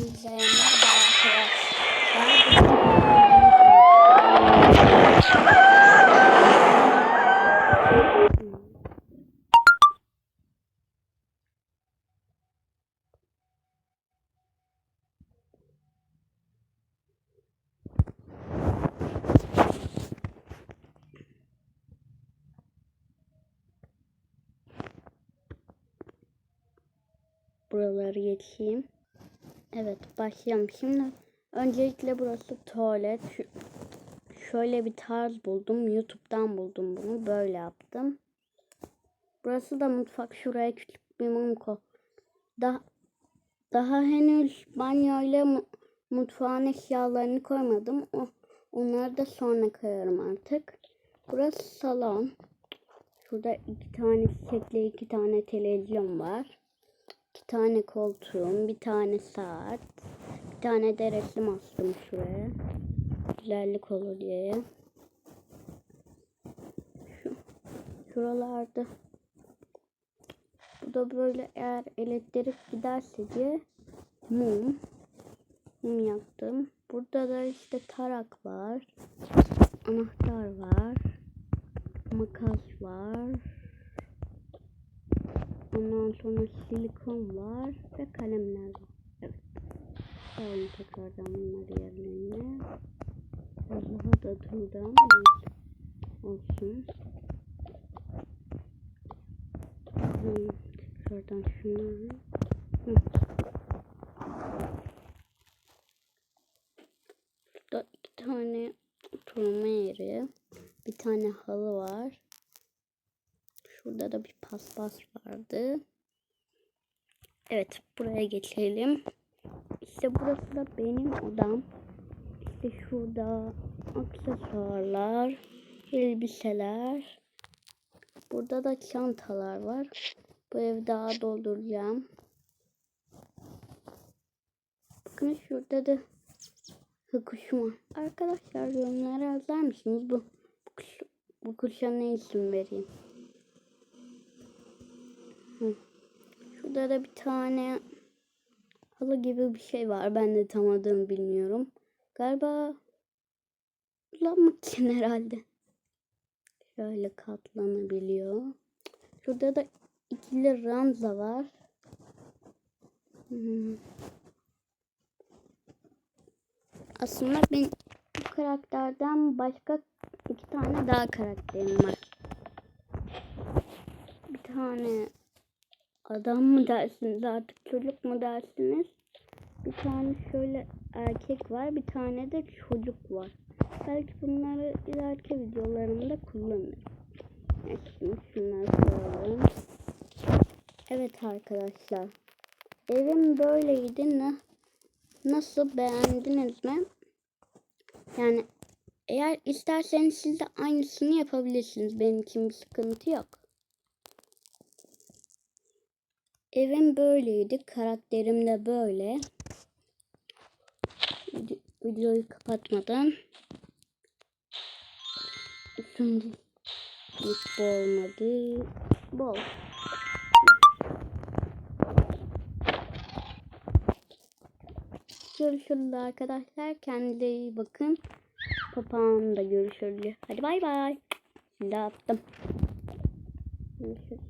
Hepinize merhaba. Buraları geçeyim. Evet başlayalım. Şimdi öncelikle burası tuvalet. Şöyle bir tarz buldum. Youtube'dan buldum bunu. Böyle yaptım. Burası da mutfak. Şuraya küçük bir mum koy. Daha, daha henüz banyoyla mu- mutfağın eşyalarını koymadım. O, onları da sonra koyarım artık. Burası salon. Şurada iki tane çiçekli iki tane televizyon var. İki tane koltuğum, bir tane saat, bir tane de resim astım şuraya. Güzellik olur diye. Şu, şuralarda. Bu da böyle eğer elektrik giderse diye mum. Mum yaktım. Burada da işte tarak var. Anahtar var. Makas var. Ondan sonra silikon var ve kalemler var. Evet. Alalım tekrardan bunları yerlerine. Daha da neyse. Olsun. Hmm, tekrardan şunları. Burada iki tane oturma yeri. Bir tane halı var. Şurada da bir paspas vardı. Evet buraya geçelim. İşte burası da benim odam. İşte şurada aksesuarlar, elbiseler. Burada da çantalar var. Bu evi daha dolduracağım. Bakın şurada da kuşum. Arkadaşlar yorumlara yazar mısınız? Bu, bu, kuş, bu kuşa ne isim vereyim? Şurada da bir tane halı gibi bir şey var. Ben de tam adını bilmiyorum. Galiba kullanmak için herhalde. Şöyle katlanabiliyor. Şurada da ikili ranza var. Hmm. Aslında ben bu karakterden başka iki tane daha karakterim var. Bir tane adam mı dersiniz artık çocuk mu dersiniz? Bir tane şöyle erkek var bir tane de çocuk var. Belki bunları ileriki videolarımda kullanırım. Şimdi şunları koyalım. Evet arkadaşlar. Evim böyleydi. Na- Nasıl beğendiniz mi? Yani eğer isterseniz siz de aynısını yapabilirsiniz. Benim için bir sıkıntı yok. Evim böyleydi. Karakterim de böyle. Vide- Videoyu kapatmadan. Şimdi hiç olmadı. Bol. Görüşürüz arkadaşlar. Kendinize iyi bakın. Papağanla görüşürüz. Hadi bay bay. Şimdi attım. Görüşürüz.